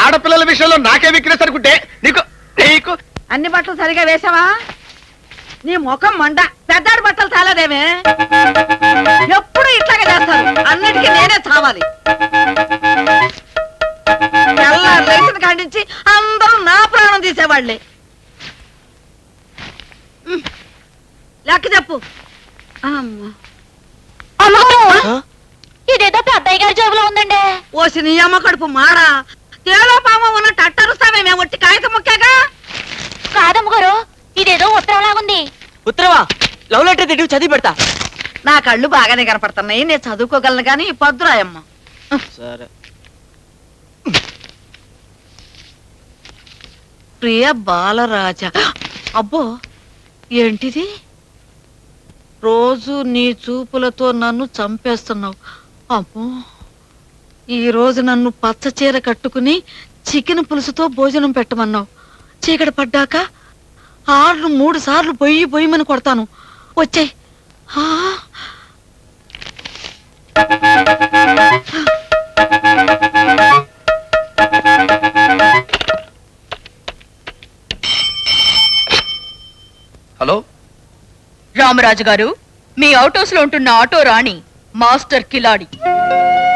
ఆడపిల్లల విషయంలో నాకే వీక్నెస్ అనుకుంటే నీకు నీకు. అన్ని బట్టలు సరిగా వేసావా నీ ముఖం మండ. పెద్దాడి బట్టలు చాలదేమే? ఎప్పుడు ఇట్లాగే చేస్తాను అన్నిటికీ నేనే చావాలి. తెల్లారు లేచిన కాడించి అందరూ నా ప్రాణం తీసేవాళ్ళే. లెక్క చెప్పు. అమ్మా. ఇదేదో పెద్దయ్య గారి జేబులో ఉందండి. ఓసి నీ అమ్మ కడుపు మాడా? తేలో పామ ఉన్నట్టు అట్టరుస్తామే మేము ఒట్టి కాగితం ముక్కాగా? కాదమ్మ గారు ఇదేదో ఉత్తరం లాగుంది ఉత్తరవా? లవ్ లెటర్ తిరిగి చదివి పెడతా. నా కళ్ళు బాగానే కనపడుతున్నాయి నేను చదువుకోగలను కానీ పద్దురాయమ్మ. సరే. ప్రియ బాలరాజ అబ్బో ఏంటిది? రోజు నీ చూపులతో నన్ను చంపేస్తున్నావు. అబ్బో ఈ రోజు నన్ను పచ్చ చీర కట్టుకుని చికెన్ పులుసుతో భోజనం పెట్టమన్నావు. చీకటి పడ్డాక ఆరు మూడు సార్లు పొయ్యి పొయ్యమని కొడతాను. వచ్చాయి హలో? రామరాజు గారు మీ హౌస్లో ఉంటున్న ఆటో రాణి మాస్టర్ కిలాడి.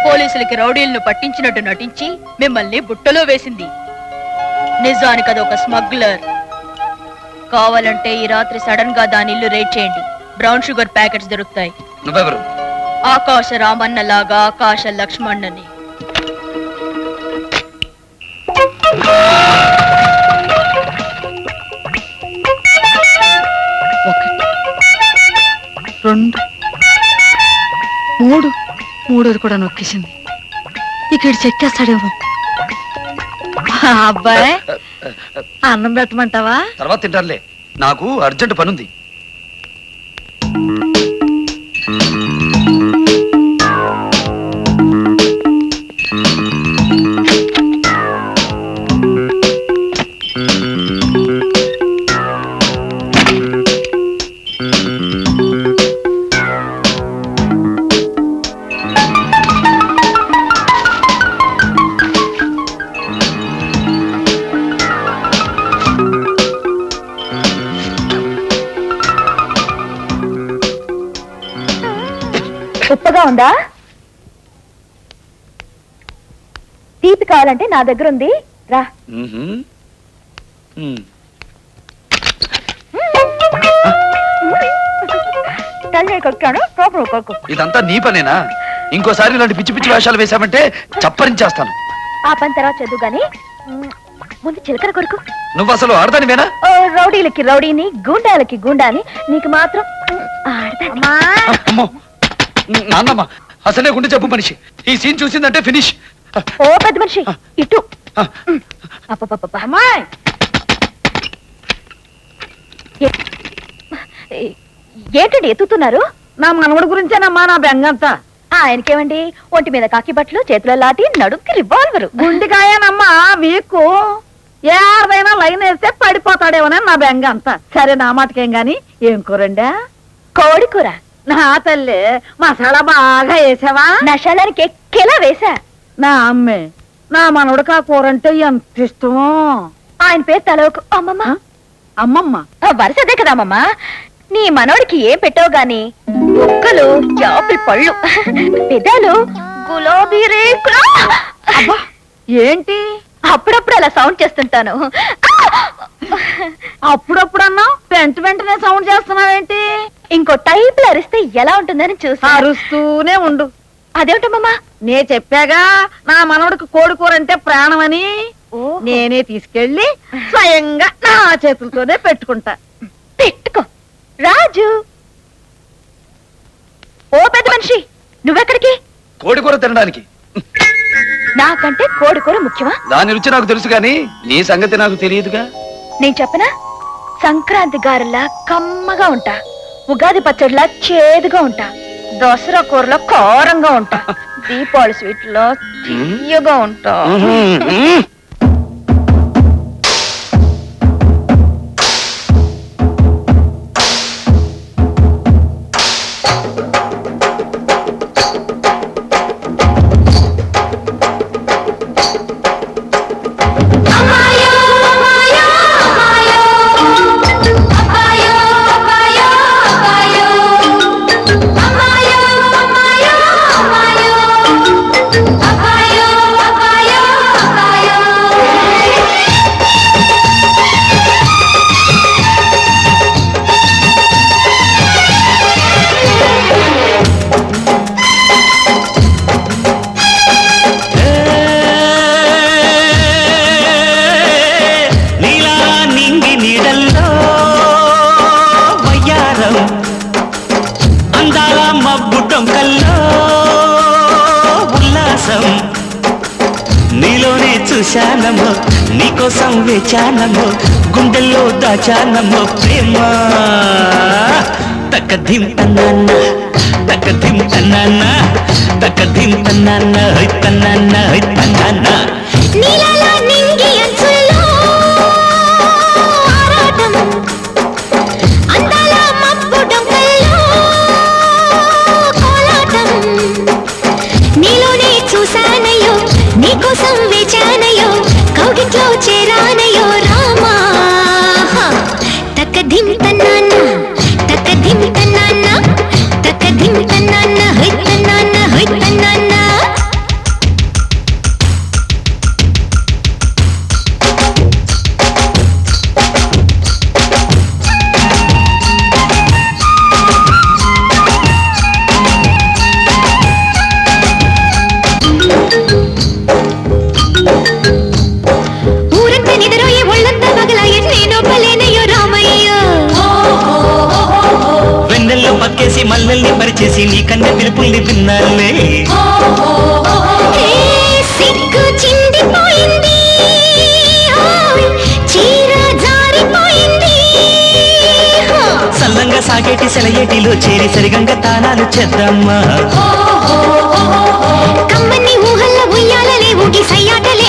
పోలీసులకి రౌడీలను పట్టించినట్టు నటించి మిమ్మల్ని బుట్టలో వేసింది. నిజానికి అదొక స్మగ్లర్. కావాలంటే ఈ రాత్రి సడన్గా దాని ఇల్లు రేట్ చేయండి. బ్రౌన్ షుగర్ ప్యాకెట్స్ దొరుకుతాయి. నువ్వెవరు? ఆకాశ రామన్న లాగా ఆకాశ లక్ష్మణ్ణని. రెండు మూడు. మూడోది కూడా నొక్కేసింది. ఇక్కడ చెక్కేస్తాడేమో అబ్బాయి అన్నం పెట్టమంటావా? తర్వాత తింటారులే నాకు అర్జెంట్ పనుంది. ఉప్పగా ఉందా? తీపి కావాలంటే నా దగ్గర ఉంది రా. తల్లి కోపం ఇదంతా నీ పనేనా? ఇంకోసారి ఇలాంటి పిచ్చి పిచ్చి వేషాలు వేశామంటే చప్పరించేస్తాను. ఆ పని తర్వాత చదువు గాని మ్, ముందు చిలకర కొడుకు. నువ్వు అసలు ఆడదానివేనా రౌడీలకి రౌడీని గూండాలకి గూండాని నీకు మాత్రం అమ్మో. నాన్నమ్మ అసలే గుండె జబ్బు మనిషి. ఈ సీన్ చూసిందంటే ఫినిష్. ఓ పెద్ద మనిషి ఇటు. అప్పపప్ప. అమ్మాయి. ఏంటండి ఎత్తుతున్నారు? నా మనవడి గురించేనమ్మా నా బెంగంతా ఆయనకేమండి? ఒంటి మీద కాకి బట్టలు చేతిలో లాటి నడుంకి రివాల్వరు. గుండికాయనమ్మా వీకు ఏ ఆడదైనా లైన్ వేస్తే పడిపోతాడేమోనని నా బెంగ అంతా. సరే నా మాటకేం గాని ఏం కూరండా? కోడి కూర. నా తల్లి మసాలా బాగా వేసావా? నశాలానికి ఎక్కేలా వేశా? నా అమ్మే నా మనవడికి ఆ కూర అంటే ఎంత ఇష్టమో. ఆయన పేరు తల ఒక అమ్మమ్మ? అమ్మమ్మ? ఆ వరుస అదే కదా అమ్మమ్మ. నీ మనోడికి ఏం పెట్టావు గాని? కుక్కలు జాపిల్ పళ్ళు పెదాలు గులాబీ రేకులు. అబ్బా ఏంటి? అప్పుడప్పుడు అలా సౌండ్ చేస్తుంటాను. అప్పుడప్పుడు అన్నావు వెంట వెంటనే సౌండ్ చేస్తున్నావేంటి? ఇంకో టైప్లో అరిస్తే ఎలా ఉంటుందని చూసా. అరుస్తూనే ఉండు. అదేమిటమ్మమ్మా నే చెప్పాగా నా మనవడికి కోడి కూర అంటే ప్రాణమని. నేనే తీసుకెళ్ళి స్వయంగా నా చేతులతోనే పెట్టుకుంటా. పెట్టుకో. రాజు. ఓ పెద్ద మనిషి నువ్వెక్కడికి? కోడి కూర తినడానికి. నాకంటే కోడి కూర ముఖ్యమా? దాని రుచి నాకు తెలుసు కానీ నీ సంగతి నాకు తెలియదుగా. నేను చెప్పనా? సంక్రాంతి గారెలా కమ్మగా ఉంటా. ఉగాది పచ్చడిలా చేదుగా ఉంటా. దసరా కూరలో కారంగా ఉంటా. దీపావళి స్వీట్లో తీయగా ఉంటా. కోసం. నీలోనే చూశానము నీ కోసం వేచానము గుండెల్లో దాచానము ప్రేమ. తక్కదిం తన్నాన్న తక్కదిం తన్నాన్న తక్కదిం తన్నాన్న తన్నాన్న తన్నాన్న. నీ కన్నె పిలుపుల్ని విన్నాలే సిగ్గు. సల్లంగా సాగేటి సెలయేటిలో చేరి సరిగంగా తానాలు చేద్దామా? కమ్మని ఊహల్ల ఉయ్యాలలే ఊగి సయ్యాటలే.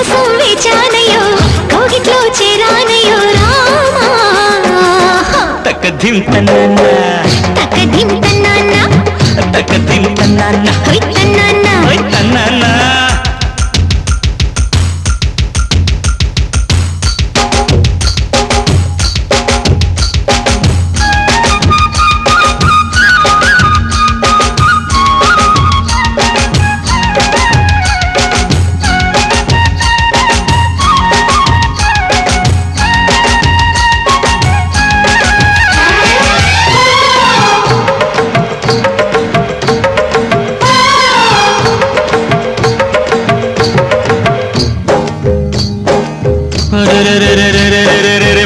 కోసం వేచానయో కోగిట్లో చేరానయో రామా. తక్కదిం తన్నాన్న తక్కదిం తన్నాన్న తక్కదిం తన్నాన్న హై తన్నాన్న హై తన్నాన్న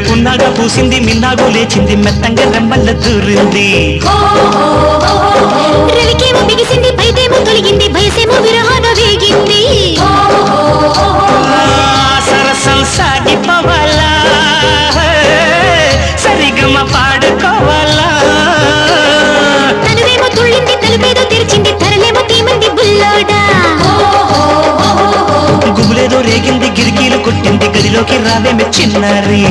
పున్నాగా పూసింది మిన్నాగు లేచింది మెత్తంగా రెమ్మల్ల దూరింది రవికేమో బిగిసింది పైతేమో తొలగింది భయసేమో విరహాన వేగింది సరసం సాగిపోవాలా సరిగమ పాడుకోవాలా తనువేమో తుళ్ళింది తలుపేదో తెరిచింది తరలేమో తీమంది బుల్లోడా గుబులేదో రేగింది గిరికీలు కొట్టింది గదిలోకి மனதே மெச்சின்னரே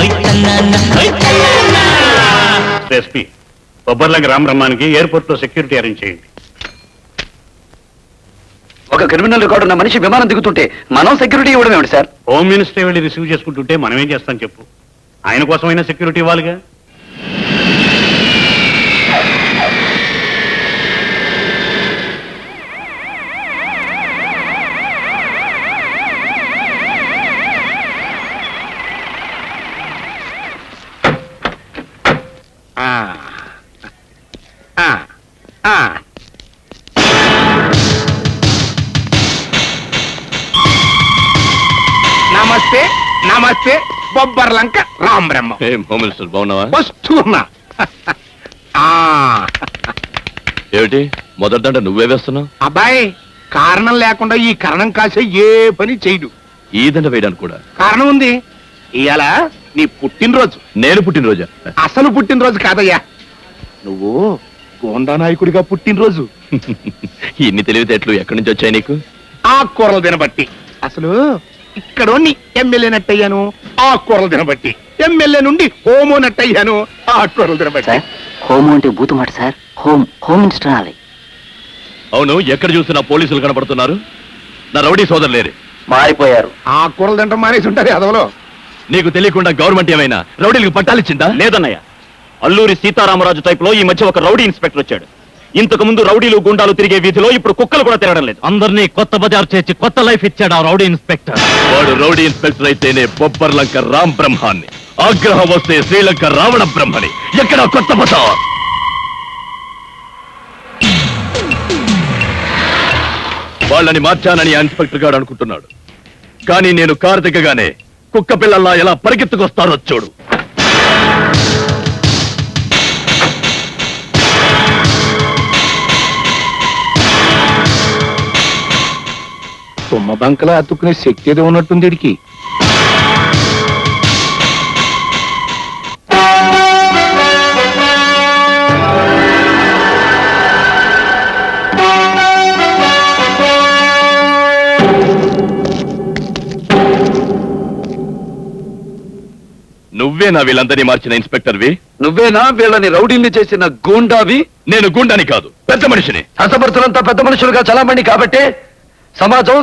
ఓయ్ తన్నాన్న ఓయ్ తన్నాన్న ఎస్పీ బొబ్బర్లంక రామబ్రహ్మానికి ఎయిర్పోర్ట్లో సెక్యూరిటీ అరేంజ్ చేయండి. ఒక క్రిమినల్ రికార్డు ఉన్న మనిషి విమానం దిగుతుంటే మనం సెక్యూరిటీ ఇవ్వడం ఏమిటి సార్? హోమ్ మినిస్టర్ వెళ్ళి రిసీవ్ చేసుకుంటుంటే మనం ఏం చేస్తాం చెప్పు. ఆయన కోసమైనా సెక్యూరిటీ ఇవ్వాలిగా? రామ్ బ్రహ్మ. ఏం హోమ్ మినిస్టర్ బాగున్నావా? వస్తున్నా ఆ, ఏమిటి? మొదటి దండ నువ్వే వేస్తున్నావు? అబ్బాయి కారణం లేకుండా ఈ కరణం కాసే ఏ పని చేయడు. ఈ దండ వేయడానికి కూడా. కారణం ఉంది. ఇవాళ నీ పుట్టినరోజు. నేను పుట్టినరోజా? అసలు పుట్టినరోజు కాదయ్యా. నువ్వు గోండా నాయకుడిగా పుట్టినరోజు. ఇన్ని తెలివితేటలు ఎక్కడి నుంచి వచ్చాయి నీకు? ఆ కూరలు తినబట్టి. అసలు ఇక్కడోని ఎమ్మెల్యే నట్టయ్యాను. ఆ కూరలు తినబట్టి. ఎమ్మెల్యే నుండి హోమో నట్టయ్యాను. ఆ కూరలు తినబట్టి. హోమ్ అంటే బూతు మాట సార్. హోమ్ హోమ్ మినిస్టర్ అనాలి. అవును ఎక్కడ చూసినా పోలీసులు కనపడుతున్నారు నా రౌడీ సోదరు లేరు. మారిపోయారు. ఆ కూరలు తినటం మానేసి ఉంటారు అదవలో. నీకు తెలియకుండా గవర్నమెంట్ ఏమైనా రౌడీలకు పట్టాలిచ్చిందా లేదన్నయ్య. అల్లూరి సీతారామరాజు టైప్లో ఈ మధ్య ఒక రౌడీ ఇన్స్పెక్టర్ వచ్చాడు. ఇంతకు ముందు రౌడీలు గుండాలు తిరిగే వీధిలో ఇప్పుడు కుక్కలు కూడా తిరగడం లేదు. అందరినీ కొత్త బజార్ చేర్చి కొత్త లైఫ్ ఇచ్చాడు ఆ రౌడీ ఇన్స్పెక్టర్. వాడు రౌడీ ఇన్స్పెక్టర్ అయితేనే బొబ్బర్లంక రామ్ బ్రహ్మాన్ని ఆగ్రహం వస్తే శ్రీలంక రావణ బ్రహ్మని. ఎక్కడ కొత్త బజార్? వాళ్ళని మార్చానని ఆ ఇన్స్పెక్టర్ గారు అనుకుంటున్నాడు. కానీ నేను కారు దిగ్గగానే కుక్క పిల్లల్లా ఎలా పరిగెత్తుకొస్తారో చూడు. తుమ్మ బంకలా అతుక్కునే శక్తి ఏదో ఉన్నట్టుంది వీడికి నువ్వే నా వీళ్ళందరినీ మార్చిన ఇన్స్పెక్టర్వి నువ్వేనా వీళ్ళని రౌడీల్ని చేసిన గూండావి నేను గుండని కాదు. పెద్ద మనిషిని. హసపరుచులంతా పెద్ద మనుషులుగా చలామణి కాబట్టి సమాజం